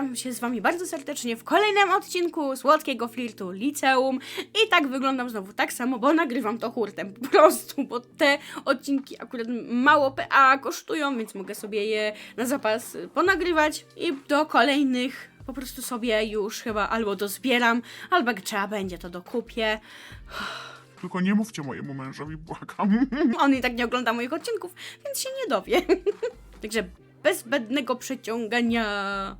Witam się z wami bardzo serdecznie w kolejnym odcinku Słodkiego Flirtu Liceum i tak wyglądam znowu tak samo, bo nagrywam to hurtem po prostu, bo te odcinki akurat mało PA kosztują, więc mogę sobie je na zapas ponagrywać i do kolejnych po prostu sobie już chyba albo dozbieram, albo jak trzeba będzie to dokupię. Tylko nie mówcie mojemu mężowi, błagam. On i tak nie ogląda moich odcinków, więc się nie dowie. Także bez zbędnego przeciągania.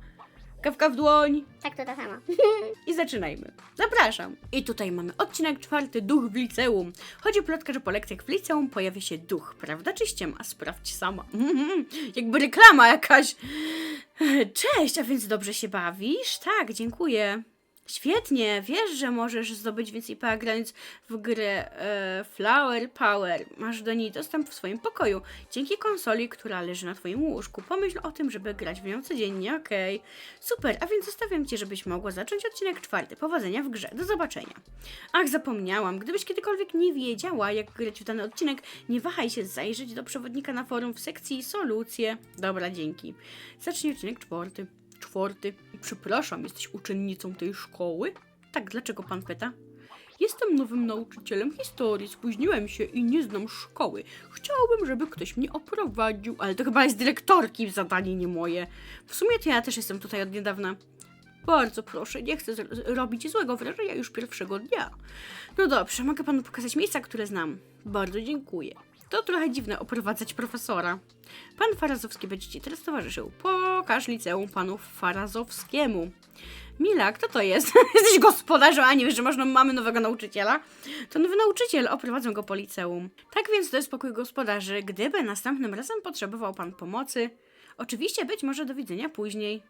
Kawka w dłoń. Tak to ta sama. I zaczynajmy. Zapraszam. I tutaj mamy odcinek czwarty, duch w liceum. Chodzi plotka, że po lekcjach w liceum pojawia się duch, prawda czy ściema? Sprawdź sama. Jakby reklama jakaś. Cześć, a więc dobrze się bawisz? Tak, dziękuję. Świetnie, wiesz, że możesz zdobyć więcej PA grając w grę e, Flower Power. Masz do niej dostęp w swoim pokoju, dzięki konsoli, która leży na twoim łóżku. Pomyśl o tym, żeby grać w nią codziennie, okej. Super, a więc zostawiam cię, żebyś mogła zacząć odcinek czwarty. Powodzenia w grze. Do zobaczenia. Ach, zapomniałam. Gdybyś kiedykolwiek nie wiedziała, jak grać w dany odcinek, nie wahaj się zajrzeć do przewodnika na forum w sekcji solucje. Dobra, dzięki. Zacznij odcinek czwarty. Czwarty. Przepraszam, jesteś uczennicą tej szkoły? Tak, dlaczego pan pyta? Jestem nowym nauczycielem historii, spóźniłem się i nie znam szkoły. Chciałbym, żeby ktoś mnie oprowadził, ale to chyba jest dyrektorki zadanie, nie moje. W sumie to ja też jestem tutaj od niedawna. Bardzo proszę, nie chcę robić złego wrażenia już pierwszego dnia. No dobrze, mogę panu pokazać miejsca, które znam. Bardzo dziękuję. To trochę dziwne oprowadzać profesora. Pan Farazowski będzie ci teraz towarzyszył. Pokaż liceum panu Farazowskiemu. Mila, kto to jest? Jesteś gospodarzem, a nie wiesz, że można, mamy nowego nauczyciela? To nowy nauczyciel, oprowadzą go po liceum. Tak więc to jest pokój gospodarzy. Gdyby następnym razem potrzebował pan pomocy, oczywiście być może do widzenia później.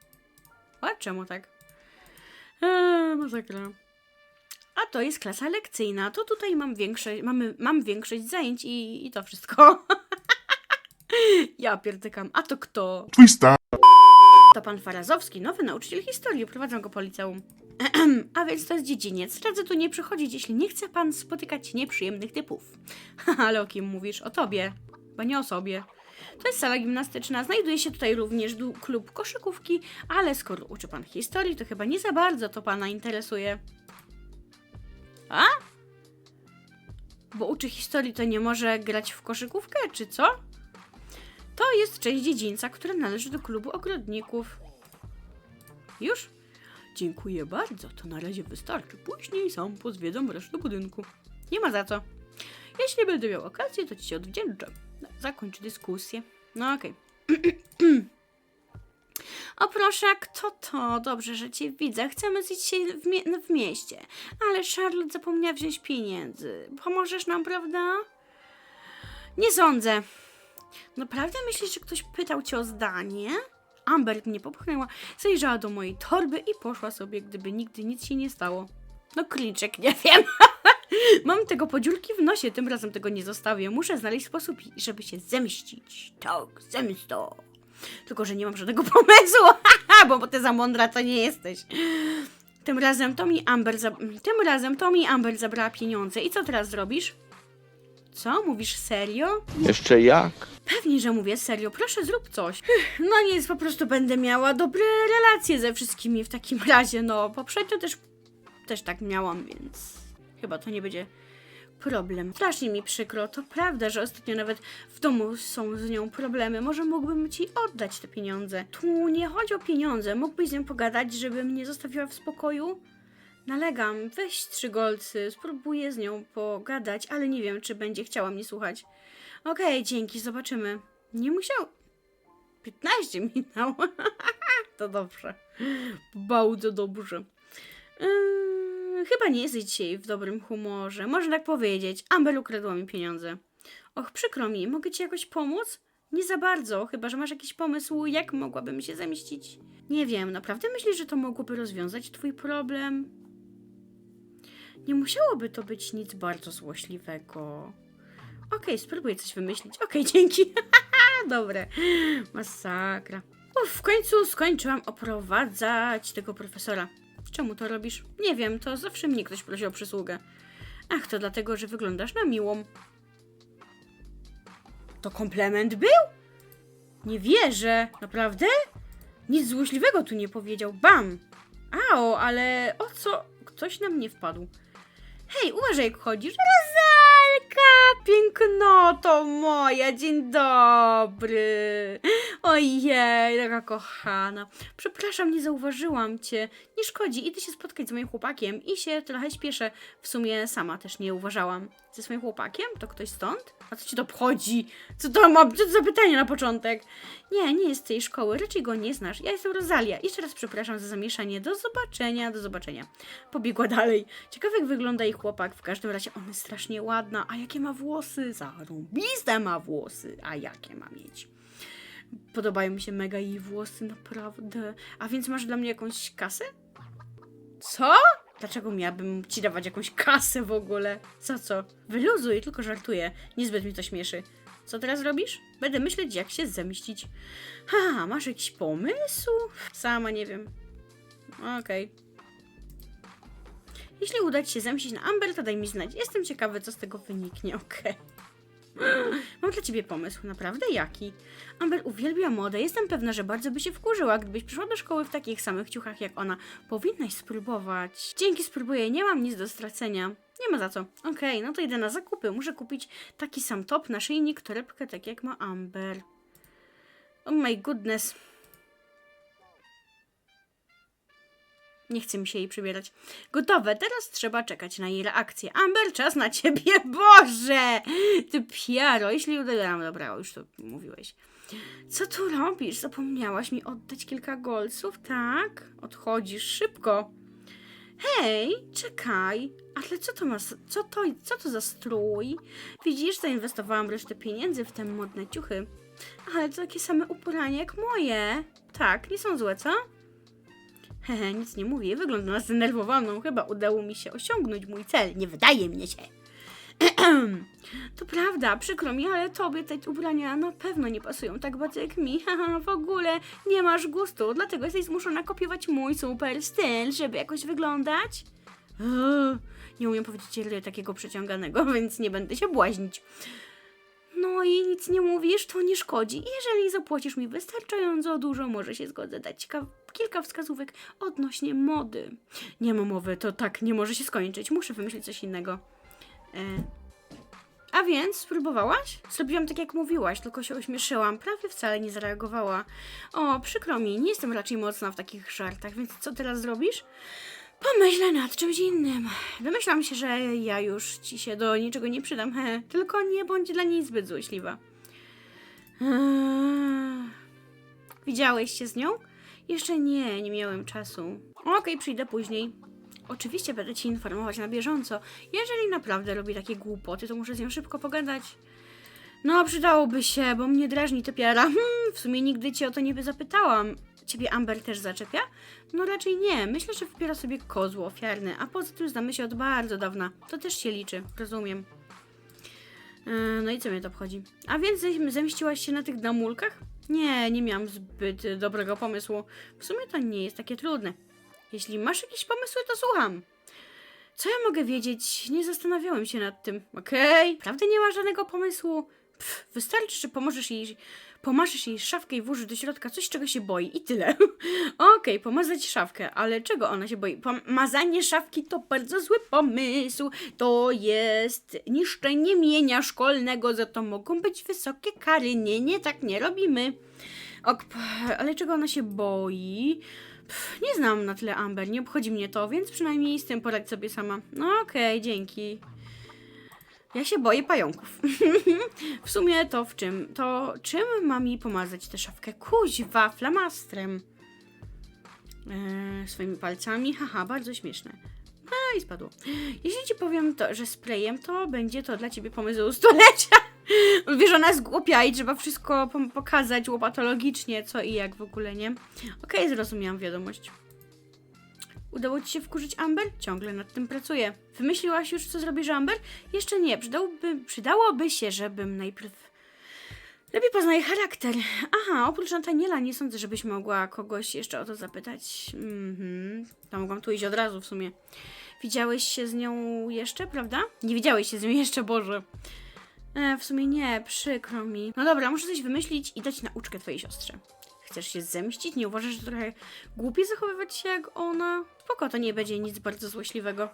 A czemu tak? Eee, masakra. A to jest klasa lekcyjna. To tutaj mam większość, mamy, mam większość zajęć i, i to wszystko. ja pierdykam. A to kto? Twój star. To pan Farazowski, nowy nauczyciel historii, prowadzą go po liceum. A więc to jest dziedziniec. Radzę tu nie przychodzić, jeśli nie chce pan spotykać nieprzyjemnych typów. Ale o kim mówisz? O tobie, bo nie o sobie. To jest sala gimnastyczna. Znajduje się tutaj również klub koszykówki, ale skoro uczy pan historii, to chyba nie za bardzo to pana interesuje. A? Bo uczy historii, to nie może grać w koszykówkę, czy co? To jest część dziedzińca, która należy do klubu ogrodników. Już? Dziękuję bardzo, to na razie wystarczy. Później sam pozwiedzam resztę budynku. Nie ma za co. Jeśli będę miał okazję, to ci się odwdzięczę. Zakończ dyskusję. No okej. O proszę, kto to? Dobrze, że cię widzę. Chcemy zjeść się w, mie- w mieście. Ale Charlotte zapomniała wziąć pieniędzy. Pomożesz nam, prawda? Nie sądzę. Naprawdę myślisz, że ktoś pytał cię o zdanie? Amber mnie popchnęła, zajrzała do mojej torby i poszła sobie, gdyby nigdy nic się nie stało. No kliczek, nie wiem. Mam tego podziurki w nosie, tym razem tego nie zostawię. Muszę znaleźć sposób, żeby się zemścić. Tak, zemsto. Tylko, że nie mam żadnego pomysłu, bo, bo ty za mądra to nie jesteś. Tym razem to mi Amber, za... tym razem to mi Amber zabrała pieniądze. I co teraz zrobisz? Co? Mówisz serio? Jeszcze jak? Pewnie, że mówię serio, proszę zrób coś. No nic, po prostu będę miała dobre relacje ze wszystkimi w takim razie, no poprzednio też, też tak miałam, więc chyba to nie będzie problem. Strasznie mi przykro, to prawda, że ostatnio nawet w domu są z nią problemy, może mógłbym ci oddać te pieniądze. Tu nie chodzi o pieniądze, mógłbyś z nią pogadać, żeby mnie zostawiła w spokoju? Nalegam, weź trzy golcy, spróbuję z nią pogadać, ale nie wiem, czy będzie chciała mnie słuchać. Okej, dzięki, zobaczymy. Nie musiał. 15 minęło. to dobrze. Bardzo dobrze. Yy, chyba nie jesteś dzisiaj w dobrym humorze. Można tak powiedzieć. Amber ukradła mi pieniądze. Och, przykro mi. Mogę ci jakoś pomóc? Nie za bardzo, chyba że masz jakiś pomysł, jak mogłabym się zemścić. Nie wiem, naprawdę myślisz, że to mogłoby rozwiązać twój problem? Nie musiałoby to być nic bardzo złośliwego. Okej, spróbuję coś wymyślić. Okej, dzięki. Dobre. Masakra. Uf, w końcu skończyłam oprowadzać tego profesora. Czemu to robisz? Nie wiem, to zawsze mnie ktoś prosi o przysługę. Ach, to dlatego, że wyglądasz na miłą. To komplement był? Nie wierzę. Naprawdę? Nic złośliwego tu nie powiedział. Bam! Ao, ale o co? Ktoś na mnie wpadł. Hej, uważaj jak chodzisz. Rozalka, pięknoto moja, dzień dobry. Ojej, taka kochana. Przepraszam, nie zauważyłam cię. Nie szkodzi, idę się spotkać z moim chłopakiem i się trochę śpieszę. W sumie sama też nie uważałam. Ze swoim chłopakiem? To ktoś stąd? A co ci to obchodzi? Co to ma? Co to za pytanie na początek? Nie, nie jest z tej szkoły, raczej go nie znasz. Ja jestem Rosalia. Jeszcze raz przepraszam za zamieszanie. Do zobaczenia, do zobaczenia. Pobiegła dalej. Ciekawe jak wygląda jej chłopak. W każdym razie ona jest strasznie ładna. A jakie ma włosy? Zarąbiste ma włosy. A jakie ma mieć? Podobają mi się mega jej włosy, naprawdę. A więc masz dla mnie jakąś kasę? Co? Dlaczego miałabym ci dawać jakąś kasę w ogóle? Za co? Wyluzuj, tylko żartuję. Niezbyt mi to śmieszy. Co teraz robisz? Będę myśleć, jak się zemścić. Ha, masz jakiś pomysł? Sama nie wiem. Okej. Jeśli uda ci się zemścić na Amber, to daj mi znać. Jestem ciekawy, co z tego wyniknie, okej. Mam dla ciebie pomysł, naprawdę jaki? Amber uwielbia modę. Jestem pewna, że bardzo by się wkurzyła, gdybyś przyszła do szkoły w takich samych ciuchach jak ona. Powinnaś spróbować. Dzięki, spróbuję. Nie mam nic do stracenia. Nie ma za co. Okej, no to idę na zakupy. Muszę kupić taki sam top, naszyjnik, torebkę, tak jak ma Amber. Oh my goodness. Nie chce mi się jej przybierać. Gotowe, teraz trzeba czekać na jej reakcję. Amber, czas na ciebie, Boże! Ty piaro, jeśli. No dobra, już to mówiłeś. Co tu robisz? Zapomniałaś mi oddać kilka golców, tak? Odchodzisz szybko. Hej, czekaj. Ale co to ma, co to, co to za strój? Widzisz, zainwestowałam resztę pieniędzy w te modne ciuchy. Ale to takie same uporanie jak moje. Tak, nie są złe, co? Hehe, nic nie mówię. Wygląda na zdenerwowaną. Chyba udało mi się osiągnąć mój cel. Nie wydaje mnie się. to prawda, przykro mi, ale tobie te ubrania na pewno nie pasują tak bardzo jak mi. Haha, w ogóle nie masz gustu, dlatego jesteś zmuszona kopiować mój super styl, żeby jakoś wyglądać. Eee, nie umiem powiedzieć ile takiego przeciąganego, więc nie będę się błaźnić. No i nic nie mówisz, to nie szkodzi. Jeżeli zapłacisz mi wystarczająco dużo, może się zgodzę dać kilka wskazówek odnośnie mody. Nie ma mowy, to tak nie może się skończyć. Muszę wymyślić coś innego. E, a więc, spróbowałaś? Zrobiłam tak jak mówiłaś, tylko się uśmieszyłam. Prawie wcale nie zareagowała. O, przykro mi, nie jestem raczej mocna w takich żartach, więc co teraz zrobisz? Pomyślę nad czymś innym. Domyślam się, że ja już ci się do niczego nie przydam, he. Tylko nie bądź dla niej zbyt złośliwa. Eee, Widziałeś się z nią? Jeszcze nie, nie miałem czasu. Okej, przyjdę później. Oczywiście będę ci informować na bieżąco. Jeżeli naprawdę robi takie głupoty, to muszę z nią szybko pogadać. No, przydałoby się, bo mnie drażni topiara. Hmm, w sumie nigdy cię o to nie zapytałam. Ciebie Amber też zaczepia? No raczej nie. Myślę, że wybiera sobie kozło ofiarny, a poza tym znamy się od bardzo dawna. To też się liczy, rozumiem. Yy, no i co mnie to obchodzi? A więc zem- zemściłaś się na tych damulkach? Nie, nie miałam zbyt dobrego pomysłu. W sumie to nie jest takie trudne. Jeśli masz jakieś pomysły, to słucham. Co ja mogę wiedzieć? Nie zastanawiałem się nad tym. Okej? Prawda nie ma żadnego pomysłu? Pff, wystarczy, że pomożesz jej, pomażesz jej szafkę i włożysz do środka coś, czego się boi i tyle. Okej, pomazać szafkę, ale czego ona się boi? Pomazanie szafki to bardzo zły pomysł. To jest niszczenie mienia szkolnego, za to mogą być wysokie kary. Nie, nie, tak nie robimy. Ok, ale czego ona się boi? Pff, nie znam na tyle Amber, nie obchodzi mnie to, więc przynajmniej z tym poradź sobie sama. No okej, dzięki. Ja się boję pająków. w sumie to w czym? To czym ma mi pomazać tę szafkę? Kuźwa, flamastrem. Eee, swoimi palcami. Haha, bardzo śmieszne. A i spadło. Jeśli ci powiem to, że sprayem, to będzie to dla ciebie pomysł stulecia. On wie, że ona jest głupia i trzeba wszystko pokazać łopatologicznie, co i jak w ogóle, nie? Okej, zrozumiałam wiadomość. Udało ci się wkurzyć Amber? Ciągle nad tym pracuję. Wymyśliłaś już, co zrobisz Amber? Jeszcze nie. Przydałoby, przydałoby się, żebym najpierw lepiej poznaję charakter. Aha, oprócz Nataniela nie sądzę, żebyś mogła kogoś jeszcze o to zapytać. Mhm. To mogłam tu iść od razu w sumie. Widziałeś się z nią jeszcze, prawda? Nie widziałeś się z nią jeszcze, Boże. E, w sumie nie, przykro mi. No dobra, muszę coś wymyślić i dać nauczkę twojej siostrze. Chcesz się zemścić? Nie uważasz, że trochę głupie zachowywać się jak ona? Spoko, to nie będzie nic bardzo złośliwego.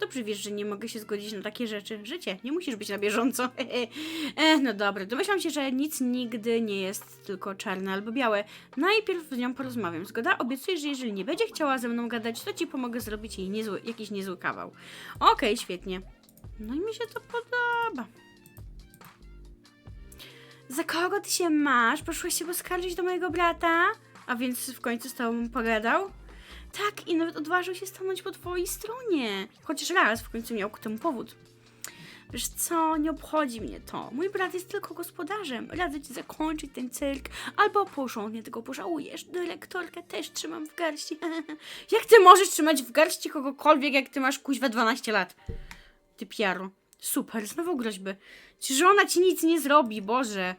Dobrze wiesz, że nie mogę się zgodzić na takie rzeczy. Życie, nie musisz być na bieżąco. e, no dobra, domyślam się, że nic nigdy nie jest tylko czarne albo białe. Najpierw z nią porozmawiam. Zgoda? Obiecuję, że jeżeli nie będzie chciała ze mną gadać, to ci pomogę zrobić jej niezły, jakiś niezły kawał. Okej, świetnie. No i mi się to podoba. Za kogo ty się masz? Poszłaś się poskarżyć do mojego brata? A więc w końcu z tobą pogadał? Tak, i nawet odważył się stanąć po twojej stronie. Chociaż raz w końcu miał ku temu powód. Wiesz co, nie obchodzi mnie to. Mój brat jest tylko gospodarzem. Radzę ci zakończyć ten cyrk, albo porządnie tego pożałujesz. Dyrektorkę też trzymam w garści. jak ty możesz trzymać w garści kogokolwiek, jak ty masz kuźwa 12 lat? Ty piaro. Super, znowu groźby. Czy ona ci nic nie zrobi, Boże.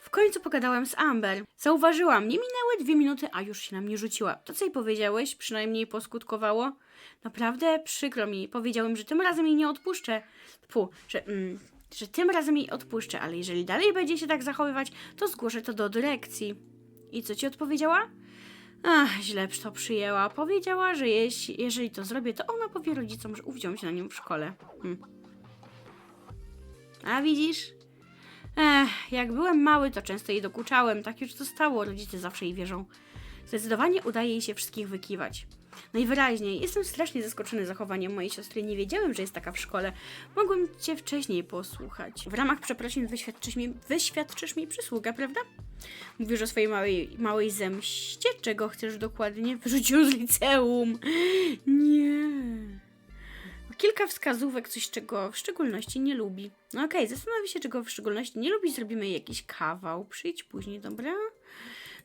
W końcu pogadałem z Amber. Zauważyłam, nie minęły dwie minuty, a już się na mnie rzuciła. To co jej powiedziałeś? Przynajmniej poskutkowało? Naprawdę przykro mi. Powiedziałem, że tym razem jej nie odpuszczę. Fu, że, mm, że tym razem jej odpuszczę, ale jeżeli dalej będzie się tak zachowywać, to zgłoszę to do dyrekcji. I co ci odpowiedziała? Ach, źle to przyjęła. Powiedziała, że jeśli, jeżeli to zrobię, to ona powie rodzicom, że uwziął się na nią w szkole. Hm. A widzisz? Ech, jak byłem mały, to często jej dokuczałem. Tak już zostało, rodzice zawsze jej wierzą. Zdecydowanie udaje jej się wszystkich wykiwać. Najwyraźniej jestem strasznie zaskoczony zachowaniem mojej siostry. Nie wiedziałem, że jest taka w szkole. Mogłem cię wcześniej posłuchać. W ramach przeprosin wyświadczysz mi, wyświadczysz mi przysługę, prawda? Mówisz o swojej małej, małej zemście. Czego chcesz dokładnie? Wyrzucił z liceum. Nie. Kilka wskazówek, coś czego w szczególności nie lubi. No okej, zastanowi się, czego w szczególności nie lubi. Zrobimy jakiś kawał. Przyjdź później, dobra?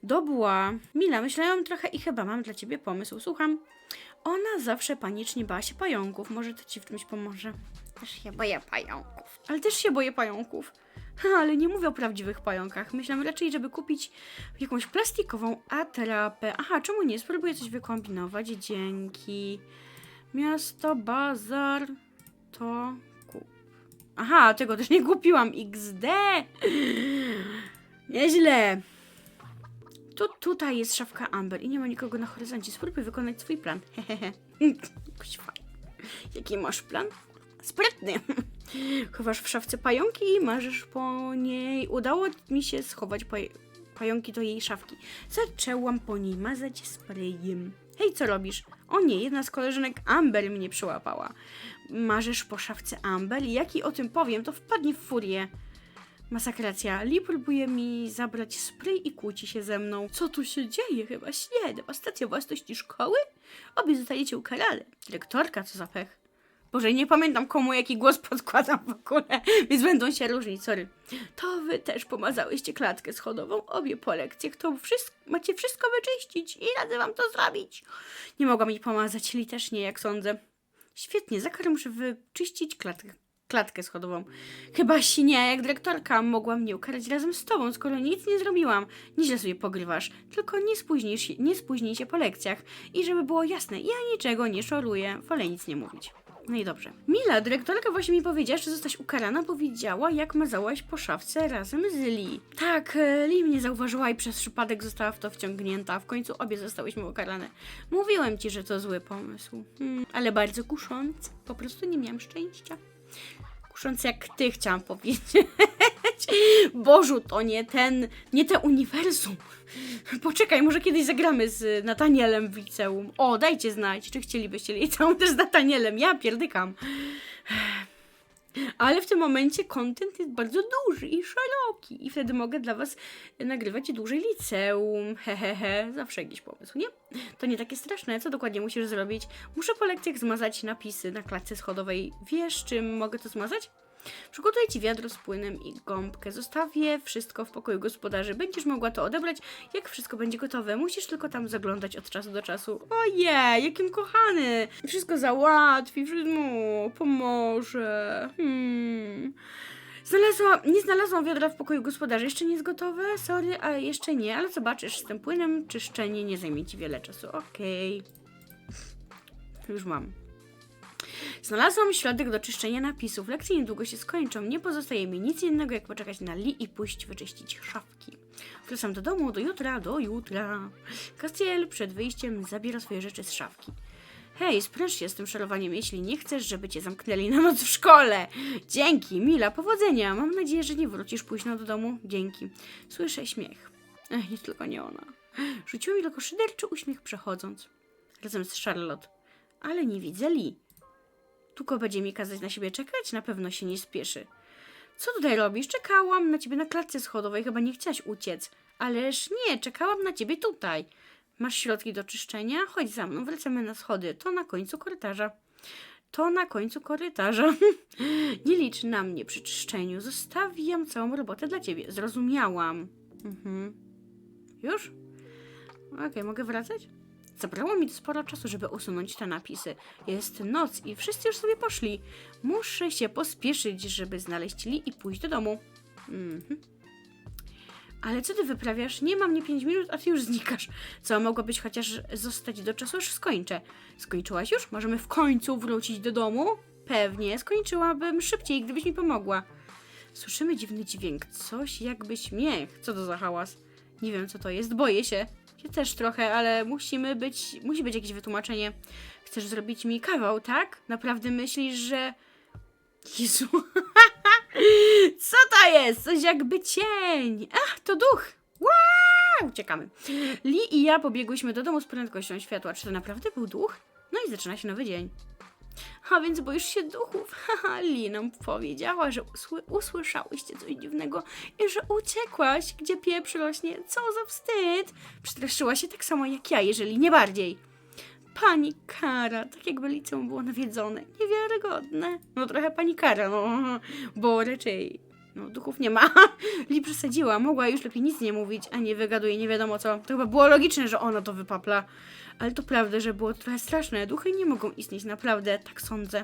Dobła. Mila, myślałam trochę i chyba mam dla ciebie pomysł. Słucham. Ona zawsze panicznie bała się pająków. Może to ci w czymś pomoże. Też się boję pająków. Ale też się boję pająków. Ha, ale nie mówię o prawdziwych pająkach. Myślałam raczej, żeby kupić jakąś plastikową atrapę. Aha, czemu nie? Spróbuję coś wykombinować. Dzięki. Miasto, bazar, to kup. Aha, tego też nie kupiłam. XD. Nieźle. Tu, tutaj jest szafka Amber i nie ma nikogo na horyzoncie. Spróbuj wykonać swój plan. Hehehe. Jaki masz plan? Sprytny. Chowasz w szafce pająki i marzysz po niej. Udało mi się schować paj pająki do jej szafki. Zaczęłam po niej mazać sprayem. Hej, co robisz? O nie, jedna z koleżanek Amber mnie przyłapała. Marzysz po szafce Amber i jak jej o tym powiem, to wpadnie w furię. Masakracja. Lee próbuje mi zabrać spray i kłóci się ze mną. Co tu się dzieje? Chyba śnie. Dewastacja własności szkoły? Obie zostajecie ukarane. Dyrektorka, co za pech. Boże, nie pamiętam komu jaki głos podkładam w ogóle, więc będą się różnić, sorry. To wy też pomazałyście klatkę schodową, obie po lekcjach, to wszystko, macie wszystko wyczyścić i radzę wam to zrobić. Nie mogłam jej pomazać, Li też nie, jak sądzę. Świetnie, za muszę wyczyścić klatkę, klatkę schodową. Chyba nie, jak dyrektorka mogła mnie ukarać razem z tobą, skoro nic nie zrobiłam. Nieźle sobie pogrywasz, tylko nie spóźnij się, nie spóźnij się po lekcjach. I żeby było jasne, ja niczego nie szoruję, wolę nic nie mówić. No i dobrze. Mila, dyrektorka właśnie mi powiedziała, że zostałaś ukarana, bo widziała, jak mazałaś po szafce razem z Lee. Tak, e, Lee mnie zauważyła i przez przypadek została w to wciągnięta. W końcu obie zostałyśmy ukarane. Mówiłem ci, że to zły pomysł. Hmm, ale bardzo kuszący. Po prostu nie miałam szczęścia. Kuszący jak ty, chciałam powiedzieć. Bożu, to nie ten, nie te uniwersum. Poczekaj, może kiedyś zagramy z Natanielem w liceum. O, dajcie znać, czy chcielibyście liceum też z Natanielem. Ja pierdykam. Ale w tym momencie content jest bardzo duży i szeroki i wtedy mogę dla was nagrywać dłużej liceum. Hehehe, he, he. zawsze jakiś pomysł, nie? To nie takie straszne. Co dokładnie musisz zrobić? Muszę po lekcjach zmazać napisy na klatce schodowej. Wiesz, czym mogę to zmazać? Przygotuję ci wiadro z płynem i gąbkę. Zostawię wszystko w pokoju gospodarzy. Będziesz mogła to odebrać, jak wszystko będzie gotowe. Musisz tylko tam zaglądać od czasu do czasu. Ojej, jakim kochany! Wszystko załatwi, wszystko pomoże. Hmm. Znalazła, nie znalazłam wiadra w pokoju gospodarzy. Jeszcze nie jest gotowe? Sorry, ale jeszcze nie. Ale zobaczysz, z tym płynem czyszczenie nie zajmie ci wiele czasu. Okej. Już mam. Znalazłam środek do czyszczenia napisów. Lekcje niedługo się skończą. Nie pozostaje mi nic innego, jak poczekać na Li i pójść wyczyścić szafki. Wracam do domu do jutra, do jutra. Castiel przed wyjściem zabiera swoje rzeczy z szafki. Hej, spręż się z tym szorowaniem, jeśli nie chcesz, żeby cię zamknęli na noc w szkole. Dzięki, Mila, powodzenia. Mam nadzieję, że nie wrócisz późno do domu. Dzięki. Słyszę śmiech. Ech, nie tylko nie ona. Rzuciła mi tylko szyderczy uśmiech przechodząc. Razem z Charlotte. Ale nie widzę Lee. Tuko będzie mi kazać na siebie czekać? Na pewno się nie spieszy. Co tutaj robisz? Czekałam na ciebie na klatce schodowej, chyba nie chciałaś uciec. Ależ nie, czekałam na ciebie tutaj. Masz środki do czyszczenia? Chodź za mną, wracamy na schody. To na końcu korytarza. To na końcu korytarza. nie licz na mnie przy czyszczeniu. Zostawiam całą robotę dla ciebie. Zrozumiałam. Mhm. Już? Okej, mogę wracać? Zabrało mi sporo czasu, żeby usunąć te napisy. Jest noc i wszyscy już sobie poszli. Muszę się pospieszyć, żeby znaleźć Li i pójść do domu. Mhm. Ale co ty wyprawiasz? Nie mam nie 5 minut, a ty już znikasz. Co mogło być chociaż zostać do czasu, aż skończę. Skończyłaś już? Możemy w końcu wrócić do domu? Pewnie, skończyłabym szybciej, gdybyś mi pomogła. Słyszymy dziwny dźwięk, coś jakby śmiech. Co to za hałas? Nie wiem, co to jest, boję się. Ja też trochę, ale musimy być, musi być jakieś wytłumaczenie. Chcesz zrobić mi kawał, tak? Naprawdę myślisz, że... Jezu. Co to jest? Coś jakby cień. Ach, to duch. Wow! Uciekamy. Li i ja pobiegłyśmy do domu z prędkością światła. Czy to naprawdę był duch? No i zaczyna się nowy dzień. A więc boisz się duchów. Haha, Li nam powiedziała, że usły usłyszałyście coś dziwnego i że uciekłaś. Gdzie pieprz rośnie? Co za wstyd! Przestraszyła się tak samo jak ja, jeżeli nie bardziej. Pani Kara, tak jakby liceum było nawiedzone. Niewiarygodne. No trochę pani Kara, no, bo raczej no, duchów nie ma. Li przesadziła, mogła już lepiej nic nie mówić, a nie wygaduje nie wiadomo co. To chyba było logiczne, że ona to wypapla. Ale to prawda, że było trochę straszne. Duchy nie mogą istnieć, naprawdę, tak sądzę.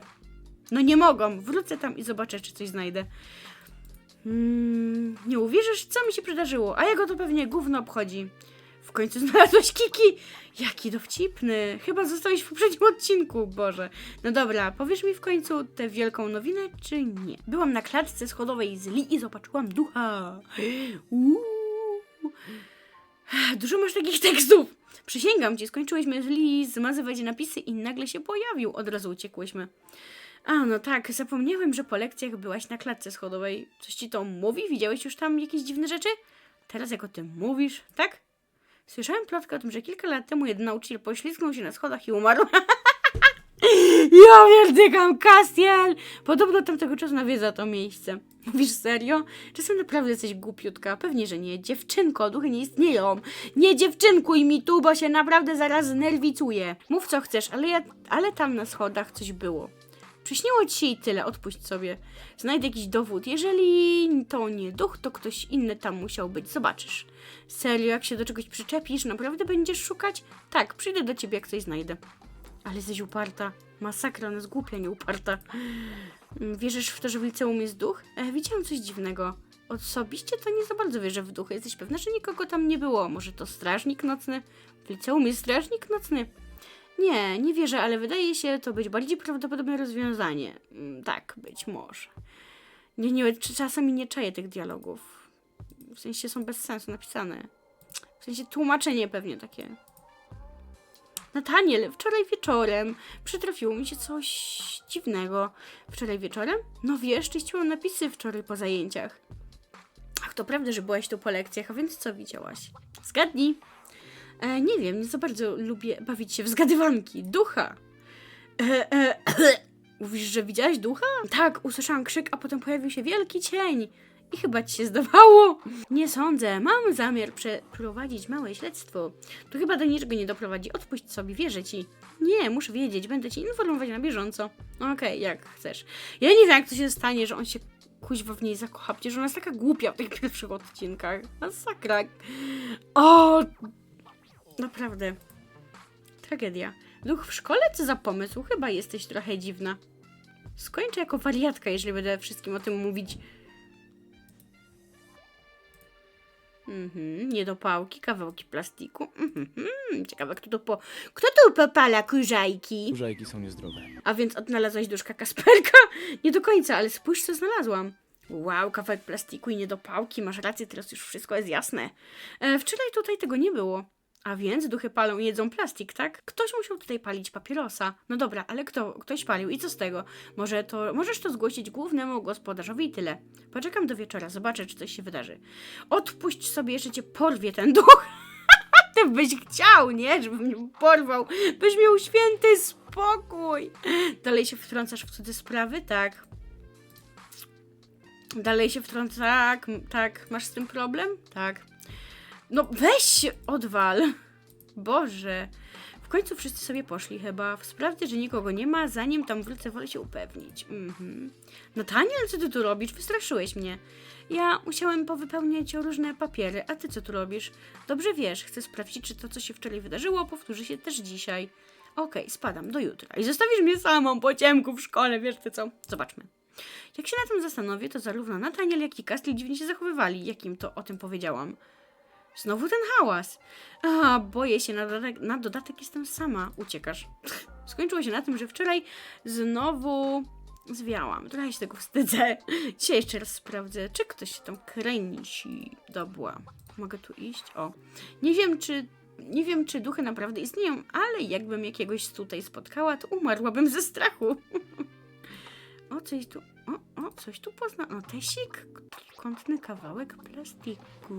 No nie mogą. Wrócę tam i zobaczę, czy coś znajdę. Mm, nie uwierzysz, co mi się przydarzyło, a jego to pewnie gówno obchodzi. W końcu znalazłeś Kiki! Jaki dowcipny! Chyba zostałeś w poprzednim odcinku, Boże. No dobra, powiesz mi w końcu tę wielką nowinę, czy nie? Byłam na klatce schodowej z Li i zobaczyłam ducha. Uuu. Dużo masz takich tekstów. Przysięgam ci, skończyłyśmy z Li zmazywać napisy i nagle się pojawił. Od razu uciekłyśmy. A, no tak, zapomniałem, że po lekcjach byłaś na klatce schodowej. Coś ci to mówi? Widziałeś już tam jakieś dziwne rzeczy? Teraz jak o tym mówisz, tak? Słyszałem plotkę o tym, że kilka lat temu jeden nauczyciel poślizgnął się na schodach i umarł. ja pierdykam, Castiel! Podobno tamtego czasu nawiedza to miejsce. Mówisz serio? Czasem naprawdę jesteś głupiutka. Pewnie, że nie. Dziewczynko, duchy nie istnieją. Nie dziewczynkuj mi tu, bo się naprawdę zaraz znerwicuję. Mów co chcesz, ale, ja, ale tam na schodach coś było. Przyśniło ci się i tyle, odpuść sobie. Znajdź jakiś dowód. Jeżeli to nie duch, to ktoś inny tam musiał być. Zobaczysz. Serio, jak się do czegoś przyczepisz, naprawdę będziesz szukać? Tak, przyjdę do ciebie, jak coś znajdę. Ale jesteś uparta. Masakra, ona jest głupia, nie uparta. Wierzysz w to, że w liceum jest duch? E, widziałam coś dziwnego. Osobiście to nie za bardzo wierzę w duchy. Jesteś pewna, że nikogo tam nie było? Może to strażnik nocny? W liceum jest strażnik nocny? Nie, nie wierzę, ale wydaje się to być bardziej prawdopodobne rozwiązanie. Mm, Tak, być może. Nie, nie, czasami nie czaję tych dialogów. W sensie są bez sensu napisane. W sensie tłumaczenie pewnie takie. Nataniel, wczoraj wieczorem przytrafiło mi się coś dziwnego. Wczoraj wieczorem? No wiesz, czyściłam napisy wczoraj po zajęciach. Ach, to prawda, że byłaś tu po lekcjach, a więc co widziałaś? Zgadnij. E, nie wiem, nie za bardzo lubię bawić się w zgadywanki. Ducha. E, e, Mówisz, że widziałaś ducha? Tak, usłyszałam krzyk, a potem pojawił się wielki cień. I chyba ci się zdawało. Nie sądzę. Mam zamiar przeprowadzić małe śledztwo. To chyba do niczego nie doprowadzi. Odpuść sobie, wierzę ci. Nie, muszę wiedzieć. Będę cię informować na bieżąco. Okej, jak chcesz. Ja nie wiem, jak to się stanie, że on się kuźwa w niej zakocha. Przecież ona jest taka głupia w tych pierwszych odcinkach. Masakra. O! Naprawdę. Tragedia. Duch w szkole? Co za pomysł? Chyba jesteś trochę dziwna. Skończę jako wariatka, jeżeli będę wszystkim o tym mówić. Mhm, niedopałki, kawałki plastiku. Mhm, ciekawe, kto tu po... Kto tu popala kurzajki? Kurzajki są niezdrowe. A więc odnalazłaś duszka Kasperka? Nie do końca, ale spójrz, co znalazłam. Wow, kawałek plastiku i niedopałki. Masz rację, teraz już wszystko jest jasne. E, wczoraj tutaj tego nie było. A więc duchy palą i jedzą plastik, tak? Ktoś musiał tutaj palić papierosa. No dobra, ale kto? Ktoś palił i co z tego? Może to, możesz to zgłosić głównemu gospodarzowi i tyle. Poczekam do wieczora, zobaczę, czy coś się wydarzy. Odpuść sobie, jeszcze cię porwie ten duch. Ty byś chciał, nie? Żeby mnie porwał. Byś miał święty spokój. Dalej się wtrącasz w cudze sprawy? Tak. Dalej się wtrąca, tak, tak. Masz z tym problem? Tak. No weź się odwal. Boże. W końcu wszyscy sobie poszli chyba. Sprawdzę, że nikogo nie ma, zanim tam wrócę, wolę się upewnić. Mhm. Nataniel, co ty tu robisz? Wystraszyłeś mnie. Ja musiałem powypełniać różne papiery, a ty co tu robisz? Dobrze wiesz, chcę sprawdzić, czy to, co się wczoraj wydarzyło, powtórzy się też dzisiaj. Okej, spadam do jutra. I zostawisz mnie samą po ciemku w szkole, wiesz ty co? Zobaczmy. Jak się na tym zastanowię, to zarówno Nataniel, jak i Kastli dziwnie się zachowywali, jakim to o tym powiedziałam. Znowu ten hałas. A, boję się, na dodatek, na dodatek jestem sama. Uciekasz. Skończyło się na tym, że wczoraj znowu zwiałam. Trochę się tego wstydzę. Dzisiaj jeszcze raz sprawdzę, czy ktoś się tam kręci. Dobra. Mogę tu iść? O. Nie wiem, czy... Nie wiem, czy duchy naprawdę istnieją, ale jakbym jakiegoś tutaj spotkała, to umarłabym ze strachu. o, coś tu... O, o, coś tu pozna... No, tesik. Kątny kawałek plastiku.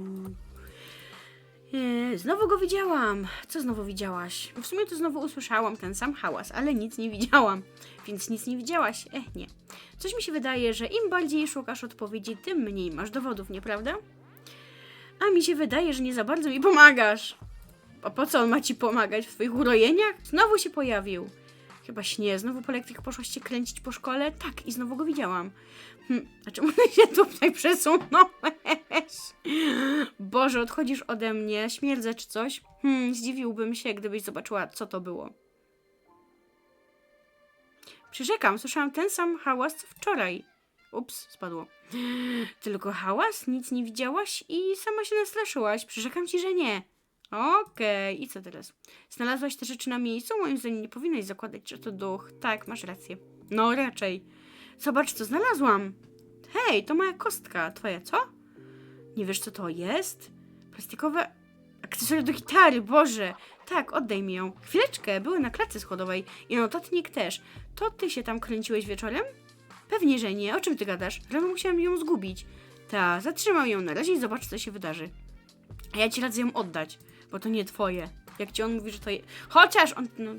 Eee, znowu go widziałam. Co znowu widziałaś? W sumie to znowu usłyszałam ten sam hałas, ale nic nie widziałam. Więc nic nie widziałaś? Eh, nie. Coś mi się wydaje, że im bardziej szukasz odpowiedzi, tym mniej masz dowodów, nieprawda? A mi się wydaje, że nie za bardzo mi pomagasz. A po co on ma ci pomagać? W twoich urojeniach? Znowu się pojawił. Chyba śnie. Znowu po lekcjach poszłaś się kręcić po szkole? Tak, i znowu go widziałam. Hm, a czemu ty się tutaj przesunąłeś? Boże, odchodzisz ode mnie, śmierdzę czy coś? Hmm, zdziwiłbym się, gdybyś zobaczyła, co to było. Przyrzekam, słyszałam ten sam hałas co wczoraj. Ups, spadło. Tylko hałas? Nic nie widziałaś i sama się nastraszyłaś. Przyrzekam ci, że nie. Okej, i co teraz? Znalazłaś te rzeczy na miejscu? Moim zdaniem nie powinnaś zakładać, że to duch. Tak, masz rację. No, raczej. Zobacz, co znalazłam. Hej, to moja kostka. Twoja, co? Nie wiesz, co to jest? Plastikowe akcesoria do gitary, Boże! Tak, oddaj mi ją. Chwileczkę, były na klatce schodowej i notatnik też. To ty się tam kręciłeś wieczorem? Pewnie, że nie. O czym ty gadasz? Rano musiałam ją zgubić. Ta, zatrzymał ją na razie i zobacz, co się wydarzy. A ja ci radzę ją oddać, bo to nie twoje. Jak ci on mówi, że to je... Chociaż on, no...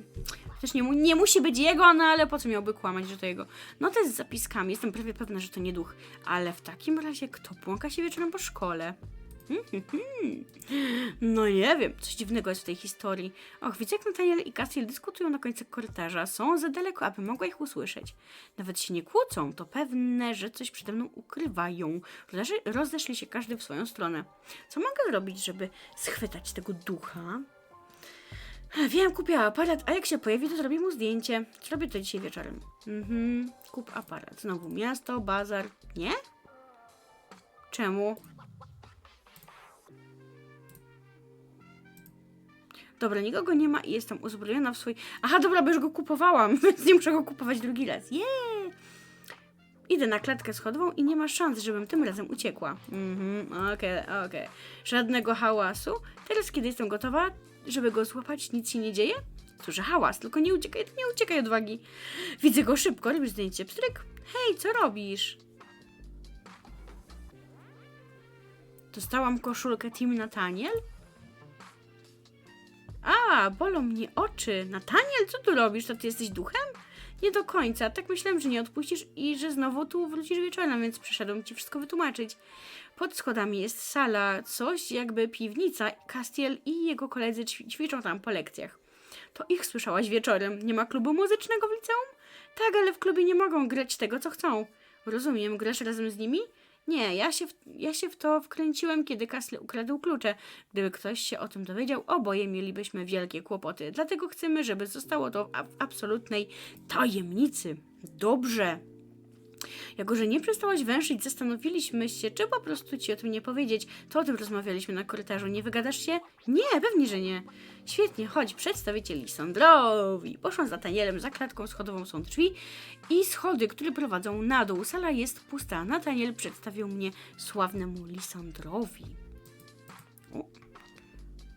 Chociaż nie, mu, nie musi być jego, no ale po co miałby kłamać, że to jego? No to jest z zapiskami, jestem prawie pewna, że to nie duch. Ale w takim razie, kto błąka się wieczorem po szkole? No nie wiem, coś dziwnego jest w tej historii. Och, widzę jak Nathaniel i Cassiel dyskutują na końcu korytarza. Są za daleko, aby mogła ich usłyszeć. Nawet się nie kłócą, to pewne, że coś przede mną ukrywają. Rozeszli się każdy w swoją stronę. Co mogę zrobić, żeby schwytać tego ducha? Wiem, kupię aparat, a jak się pojawi, to zrobię mu zdjęcie. Zrobię to dzisiaj wieczorem. Mhm, kup aparat. Znowu miasto, bazar. Nie? Czemu? Dobra, nikogo nie ma i jestem uzbrojona w swój... Aha, dobra, bo już go kupowałam, więc nie muszę go kupować drugi raz. Jeee! Idę na klatkę schodową i nie ma szans, żebym tym razem uciekła. Mhm, okej, okej. Żadnego hałasu. Teraz, kiedy jestem gotowa, żeby go złapać, nic się nie dzieje? Słyszę hałas, tylko nie uciekaj, nie uciekaj od wagi. Widzę go szybko, robisz zdjęcie. Pstryk. Hej, co robisz? Dostałam koszulkę Team Nataniel? Bolą mnie oczy. Nataniel, co tu robisz? To ty jesteś duchem? Nie do końca. Tak myślałem, że nie odpuścisz i że znowu tu wrócisz wieczorem, więc przyszedłem ci wszystko wytłumaczyć. Pod schodami jest sala, coś jakby piwnica. Castiel i jego koledzy ćwi- ćwiczą tam po lekcjach. To ich słyszałaś wieczorem. Nie ma klubu muzycznego w liceum? Tak, ale w klubie nie mogą grać tego, co chcą. Rozumiem, grasz razem z nimi? Nie, ja się, w, ja się w to wkręciłem, kiedy Castle ukradł klucze. Gdyby ktoś się o tym dowiedział, oboje mielibyśmy wielkie kłopoty. Dlatego chcemy, żeby zostało to w ab- absolutnej tajemnicy. Dobrze. Jako, że nie przestałaś węszyć, zastanowiliśmy się, czy po prostu ci o tym nie powiedzieć. To o tym rozmawialiśmy na korytarzu. Nie wygadasz się? Nie, pewnie, że nie. Świetnie, chodź, przedstawię cię Lisandrowi. Poszłam za Danielem, za klatką schodową są drzwi i schody, które prowadzą na dół. Sala jest pusta. Nataniel przedstawił mnie sławnemu Lisandrowi. O.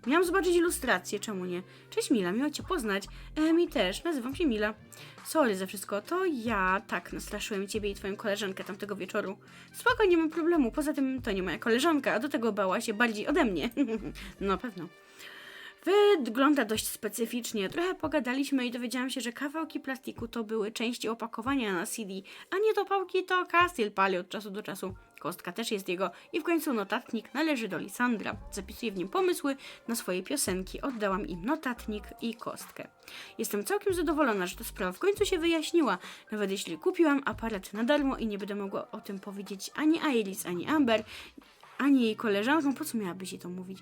Miałam zobaczyć ilustrację, czemu nie? Cześć Mila, miło Cię poznać. E, mi też, nazywam się Mila. Sorry za wszystko, to ja tak nastraszyłem Ciebie i Twoją koleżankę tamtego wieczoru. Spoko, nie mam problemu, poza tym to nie moja koleżanka, a do tego bała się bardziej ode mnie. no pewno. Wygląda dość specyficznie. Trochę pogadaliśmy i dowiedziałam się, że kawałki plastiku to były części opakowania na CD, a nie dopałki to Castiel pali od czasu do czasu. Kostka też jest jego i w końcu notatnik należy do Lisandra. Zapisuje w nim pomysły na swoje piosenki. Oddałam im notatnik i kostkę. Jestem całkiem zadowolona, że ta sprawa w końcu się wyjaśniła. Nawet jeśli kupiłam aparat na darmo i nie będę mogła o tym powiedzieć ani Ailis, ani Amber, ani jej koleżankom, po co miałabyś jej to mówić?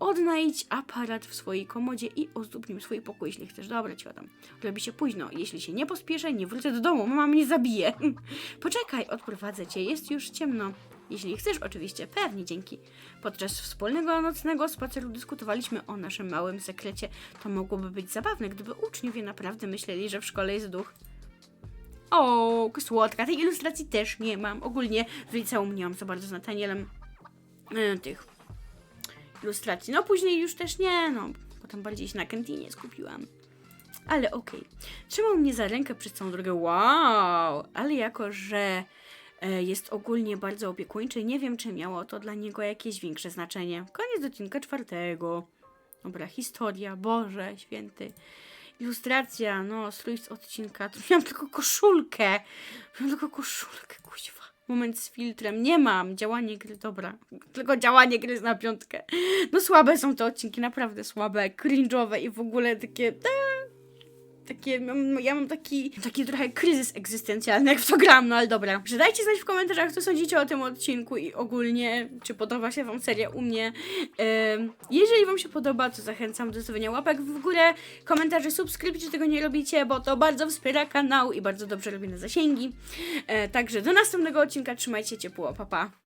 Odnajdź aparat w swojej komodzie i ozdób nim swój pokój, jeśli chcesz. Dobra, ci tam. Robi się późno. Jeśli się nie pospieszę, nie wrócę do domu. Mama mnie zabije. Poczekaj, odprowadzę cię. Jest już ciemno. Jeśli chcesz, oczywiście, pewnie dzięki. Podczas wspólnego nocnego spaceru dyskutowaliśmy o naszym małym sekrecie. To mogłoby być zabawne, gdyby uczniowie naprawdę myśleli, że w szkole jest duch. O, słodka. Tej ilustracji też nie mam. Ogólnie w liceum nie mam za bardzo z Natanielem e, tych ilustracji. No później już też nie, no. Potem bardziej się na kantinie skupiłam. Ale okej. Trzymał mnie za rękę przez całą drogę. Wow! Ale jako, że e, jest ogólnie bardzo opiekuńczy, nie wiem, czy miało to dla niego jakieś większe znaczenie. Koniec odcinka czwartego. Dobra, historia, Boże, święty. Ilustracja, no, strój z odcinka. Tu miałam tylko koszulkę. Miałam tylko koszulkę, kuźwa. Moment z filtrem. Nie mam. Działanie gry, dobra. Tylko działanie gry jest na piątkę. No słabe są te odcinki, naprawdę słabe. Cringe'owe i w ogóle takie... Takie, ja mam taki, taki trochę kryzys egzystencjalny, jak w to gram, no ale dobra. Że dajcie znać w komentarzach, co sądzicie o tym odcinku i ogólnie, czy podoba się wam seria u mnie. Jeżeli wam się podoba, to zachęcam do zostawienia łapek w górę, komentarzy, subskrypcji, czy tego nie robicie, bo to bardzo wspiera kanał i bardzo dobrze robi na zasięgi. E, także do następnego odcinka, trzymajcie ciepło, pa pa.